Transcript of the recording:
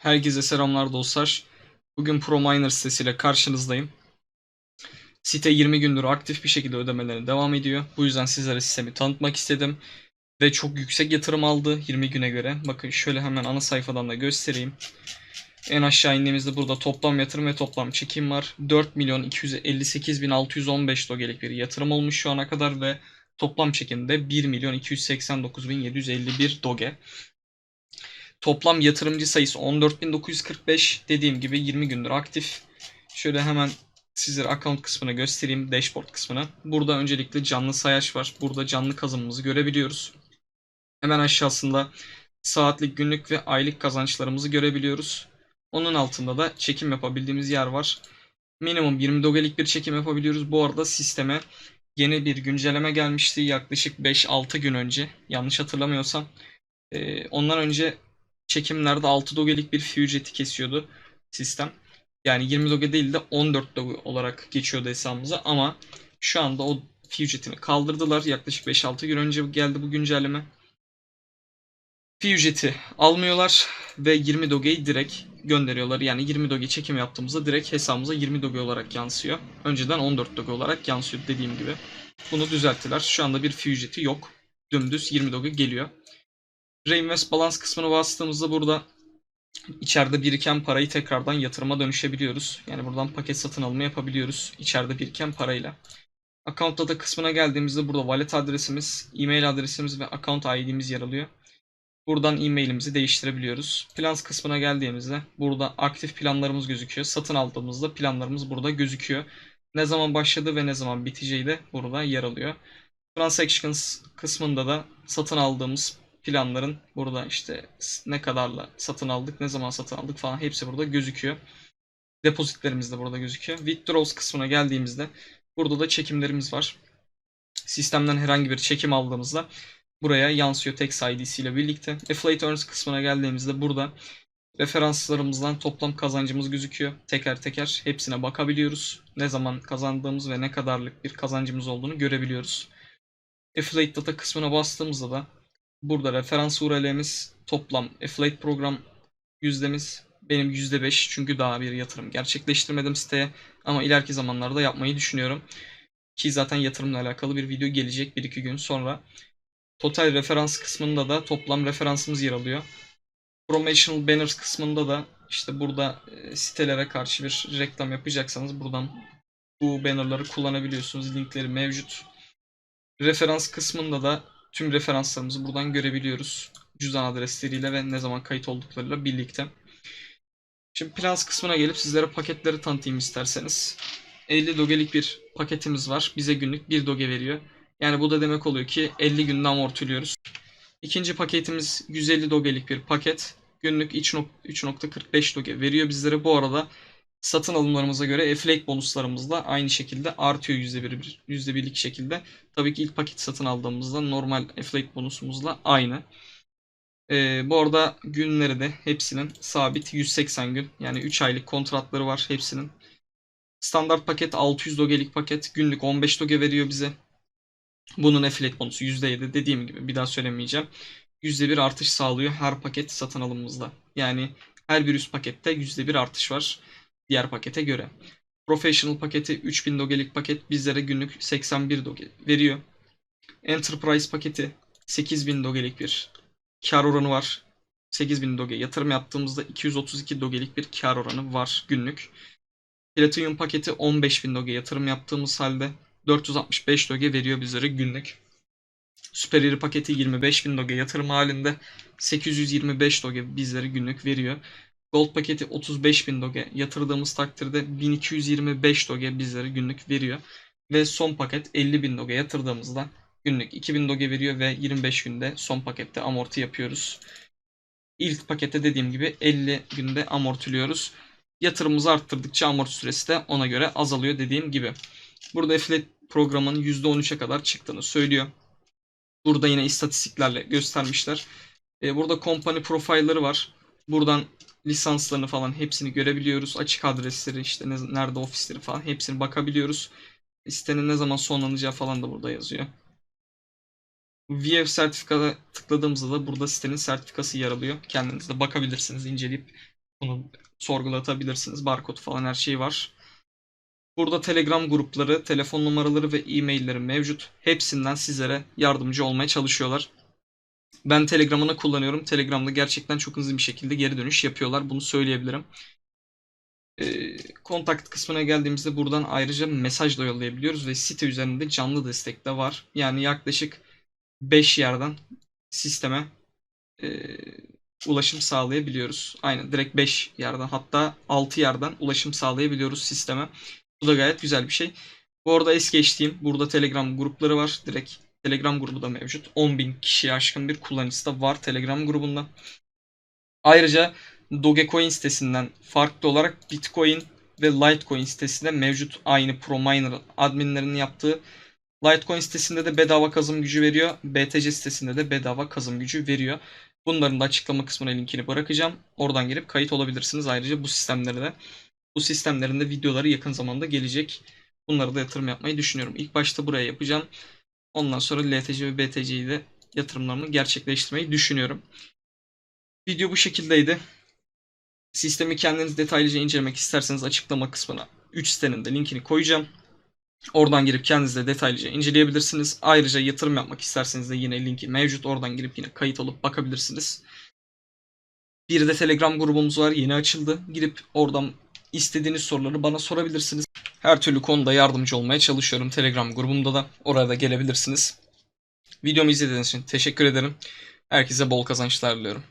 Herkese selamlar dostlar. Bugün ProMiner sitesiyle karşınızdayım. Site 20 gündür aktif bir şekilde ödemelerine devam ediyor. Bu yüzden sizlere sistemi tanıtmak istedim. Ve çok yüksek yatırım aldı 20 güne göre. Bakın şöyle hemen ana sayfadan da göstereyim. En aşağı indiğimizde burada toplam yatırım ve toplam çekim var. 4 milyon 258 bin 615 dogelik bir yatırım olmuş şu ana kadar ve toplam çekim de 1 milyon 289 bin 751 doge. Toplam yatırımcı sayısı 14.945. Dediğim gibi 20 gündür aktif. Şöyle hemen sizlere account kısmını göstereyim. Dashboard kısmını. Burada öncelikle canlı sayaç var. Burada canlı kazanımımızı görebiliyoruz. Hemen aşağısında saatlik, günlük ve aylık kazançlarımızı görebiliyoruz. Onun altında da çekim yapabildiğimiz yer var. Minimum 20 dogelik bir çekim yapabiliyoruz. Bu arada sisteme yeni bir güncelleme gelmişti yaklaşık 5-6 gün önce. Yanlış hatırlamıyorsam. Ee, ondan önce çekimlerde 6 dogelik bir fee ücreti kesiyordu sistem. Yani 20 doge değil de 14 doge olarak geçiyordu hesabımıza ama şu anda o fee ücretini kaldırdılar. Yaklaşık 5-6 gün önce geldi bu güncelleme. Ücreti almıyorlar ve 20 dogeyi direkt gönderiyorlar. Yani 20 doge çekim yaptığımızda direkt hesabımıza 20 doge olarak yansıyor. Önceden 14 doge olarak yansıyor dediğim gibi. Bunu düzelttiler. Şu anda bir ücreti yok. Dümdüz 20 doge geliyor. Reinvest Balance kısmına bastığımızda burada içeride biriken parayı tekrardan yatırıma dönüşebiliyoruz. Yani buradan paket satın alma yapabiliyoruz içeride biriken parayla. Account Data kısmına geldiğimizde burada wallet adresimiz, e-mail adresimiz ve account ID'miz yer alıyor. Buradan e-mailimizi değiştirebiliyoruz. Plans kısmına geldiğimizde burada aktif planlarımız gözüküyor. Satın aldığımızda planlarımız burada gözüküyor. Ne zaman başladı ve ne zaman biteceği de burada yer alıyor. Transactions kısmında da satın aldığımız planların burada işte ne kadarla satın aldık, ne zaman satın aldık falan hepsi burada gözüküyor. Depozitlerimiz de burada gözüküyor. Withdrawals kısmına geldiğimizde burada da çekimlerimiz var. Sistemden herhangi bir çekim aldığımızda buraya yansıyor Tex ID'si ile birlikte. Affiliate Earns kısmına geldiğimizde burada referanslarımızdan toplam kazancımız gözüküyor. Teker teker hepsine bakabiliyoruz. Ne zaman kazandığımız ve ne kadarlık bir kazancımız olduğunu görebiliyoruz. Affiliate Data kısmına bastığımızda da Burada referans URL'miz toplam affiliate program yüzdemiz benim %5 çünkü daha bir yatırım gerçekleştirmedim siteye ama ileriki zamanlarda yapmayı düşünüyorum. Ki zaten yatırımla alakalı bir video gelecek 1-2 gün sonra. Total referans kısmında da toplam referansımız yer alıyor. Promotional banners kısmında da işte burada e, sitelere karşı bir reklam yapacaksanız buradan bu bannerları kullanabiliyorsunuz. Linkleri mevcut. Referans kısmında da tüm referanslarımızı buradan görebiliyoruz. Cüzdan adresleriyle ve ne zaman kayıt olduklarıyla birlikte. Şimdi plans kısmına gelip sizlere paketleri tanıtayım isterseniz. 50 dogelik bir paketimiz var. Bize günlük 1 doge veriyor. Yani bu da demek oluyor ki 50 günde amortuluyoruz. İkinci paketimiz 150 dogelik bir paket. Günlük 3.45 doge veriyor bizlere. Bu arada satın alımlarımıza göre affiliate bonuslarımız da aynı şekilde artıyor %1, %1'lik şekilde. Tabii ki ilk paket satın aldığımızda normal affiliate bonusumuzla aynı. Ee, bu arada günleri de hepsinin sabit 180 gün. Yani 3 aylık kontratları var hepsinin. Standart paket 600 dogelik paket. Günlük 15 doge veriyor bize. Bunun affiliate bonusu %7 dediğim gibi bir daha söylemeyeceğim. %1 artış sağlıyor her paket satın alımımızda. Yani her bir üst pakette %1 artış var diğer pakete göre. Professional paketi 3000 dogelik paket bizlere günlük 81 doge veriyor. Enterprise paketi 8000 dogelik bir kar oranı var. 8000 doge yatırım yaptığımızda 232 dogelik bir kar oranı var günlük. Platinum paketi 15000 doge yatırım yaptığımız halde 465 doge veriyor bizlere günlük. Superior paketi 25000 doge yatırım halinde 825 doge bizlere günlük veriyor. Gold paketi 35.000 doge yatırdığımız takdirde 1225 doge bizlere günlük veriyor. Ve son paket 50.000 doge yatırdığımızda günlük 2000 doge veriyor ve 25 günde son pakette amorti yapıyoruz. İlk pakette dediğim gibi 50 günde amortiliyoruz. Yatırımımızı arttırdıkça amorti süresi de ona göre azalıyor dediğim gibi. Burada affiliate programının %13'e kadar çıktığını söylüyor. Burada yine istatistiklerle göstermişler. E, burada company profilleri var. Buradan lisanslarını falan hepsini görebiliyoruz. Açık adresleri işte ne, nerede ofisleri falan hepsini bakabiliyoruz. Sitenin ne zaman sonlanacağı falan da burada yazıyor. VF sertifikada tıkladığımızda da burada sitenin sertifikası yer alıyor. Kendiniz de bakabilirsiniz, inceleyip Bunu sorgulatabilirsiniz. Barkod falan her şey var. Burada Telegram grupları, telefon numaraları ve e-mailleri mevcut. Hepsinden sizlere yardımcı olmaya çalışıyorlar. Ben Telegram'ını kullanıyorum. Telegram'da gerçekten çok hızlı bir şekilde geri dönüş yapıyorlar. Bunu söyleyebilirim. Ee, kontakt kısmına geldiğimizde buradan ayrıca mesaj da yollayabiliyoruz ve site üzerinde canlı destek de var. Yani yaklaşık 5 yerden sisteme e, ulaşım sağlayabiliyoruz. Aynen direkt 5 yerden hatta 6 yerden ulaşım sağlayabiliyoruz sisteme. Bu da gayet güzel bir şey. Bu arada es geçtiğim burada Telegram grupları var. Direkt Telegram grubu da mevcut. 10.000 kişiye aşkın bir kullanıcısı da var Telegram grubunda. Ayrıca Dogecoin sitesinden farklı olarak Bitcoin ve Litecoin sitesinde mevcut aynı ProMiner adminlerinin yaptığı Litecoin sitesinde de bedava kazım gücü veriyor. BTC sitesinde de bedava kazım gücü veriyor. Bunların da açıklama kısmına linkini bırakacağım. Oradan girip kayıt olabilirsiniz. Ayrıca bu sistemlere de bu sistemlerin de videoları yakın zamanda gelecek. Bunları da yatırım yapmayı düşünüyorum. İlk başta buraya yapacağım. Ondan sonra LTC ve BTC'yi de yatırımlarımı gerçekleştirmeyi düşünüyorum. Video bu şekildeydi. Sistemi kendiniz detaylıca incelemek isterseniz açıklama kısmına 3 sitenin de linkini koyacağım. Oradan girip kendiniz de detaylıca inceleyebilirsiniz. Ayrıca yatırım yapmak isterseniz de yine linki mevcut. Oradan girip yine kayıt olup bakabilirsiniz. Bir de Telegram grubumuz var. Yeni açıldı. Girip oradan istediğiniz soruları bana sorabilirsiniz. Her türlü konuda yardımcı olmaya çalışıyorum Telegram grubumda da. Oraya da gelebilirsiniz. Videomu izlediğiniz için teşekkür ederim. Herkese bol kazançlar diliyorum.